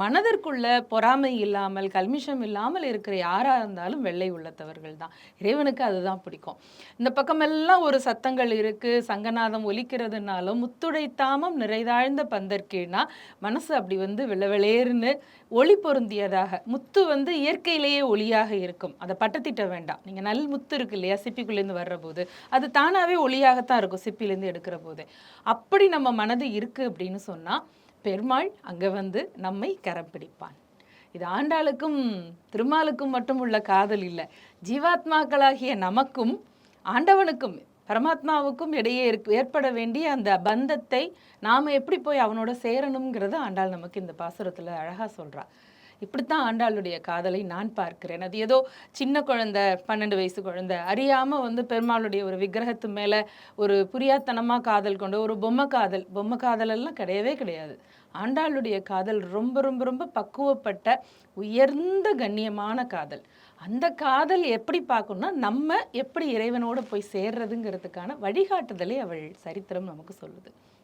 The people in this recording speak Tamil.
மனதிற்குள்ள பொறாமை இல்லாமல் கல்மிஷம் இல்லாமல் இருக்கிற யாராக இருந்தாலும் வெள்ளை உள்ளத்தவர்கள் தான். இறைவனுக்கு அதுதான் பிடிக்கும். இந்த பக்கமெல்லாம் ஒரு சத்தங்கள் இருக்கு. சங்கநாதம் ஒலிக்கிறதுனாலும் முத்துடைத்தாமம் நிறைதாழ்ந்த பந்தற்கீழ்னா மனசு அப்படி வந்து வெள்ளவெளேர்னு ஒளி பொருந்தியதாக. முத்து வந்து இயற்கையிலேயே ஒளியாக இருக்கும். அதை பட்டத்திட்ட வேண்டாம். நீங்கள் நல் முத்து இருக்கு இல்லையா சிப்பிக்குள்ளேருந்து வர்ற போது அது தானாகவே ஒளியாகத்தான் இருக்கும் சிப்பிலேருந்து எடுக்கிற போது. அப்படி நம்ம மனது இருக்கு அப்படின்னு சொன்னால் பெருமாள் அங்கே வந்து நம்மை கரம் பிடிப்பான். இது ஆண்டாளுக்கும் திருமாலுக்கும் மட்டும் உள்ள காதல் இல்லை. ஜீவாத்மாக்களாகிய நமக்கும் ஆண்டவனுக்கும் பரமாத்மாவுக்கும் இடையே இருக்கு ஏற்பட வேண்டிய அந்த பந்தத்தை நாம் எப்படி போய் அவனோட சேரணுங்கிறத ஆண்டாள் நமக்கு இந்த பாசுரத்தில் அழகாக சொல்றா. இப்படித்தான் ஆண்டாளுடைய காதலை நான் பார்க்கிறேன். அது ஏதோ சின்ன குழந்தை பன்னெண்டு வயசு குழந்தை. அறியாமல் வந்து பெருமாளுடைய ஒரு விக்கிரகத்து மேலே ஒரு புரியாத்தனமாக காதல் கொண்டு ஒரு பொம்மை காதல். பொம்மை காதல் எல்லாம் கிடையவே கிடையாது. ஆண்டாளுடைய காதல் ரொம்ப ரொம்ப ரொம்ப பக்குவப்பட்ட உயர்ந்த கண்ணியமான காதல். அந்த காதல் எப்படி பார்க்கணும்னா நம்ம எப்படி இறைவனோடு போய் சேர்றதுங்கிறதுக்கான வழிகாட்டுதலை அவள் சரித்திரம் நமக்கு சொல்லுது.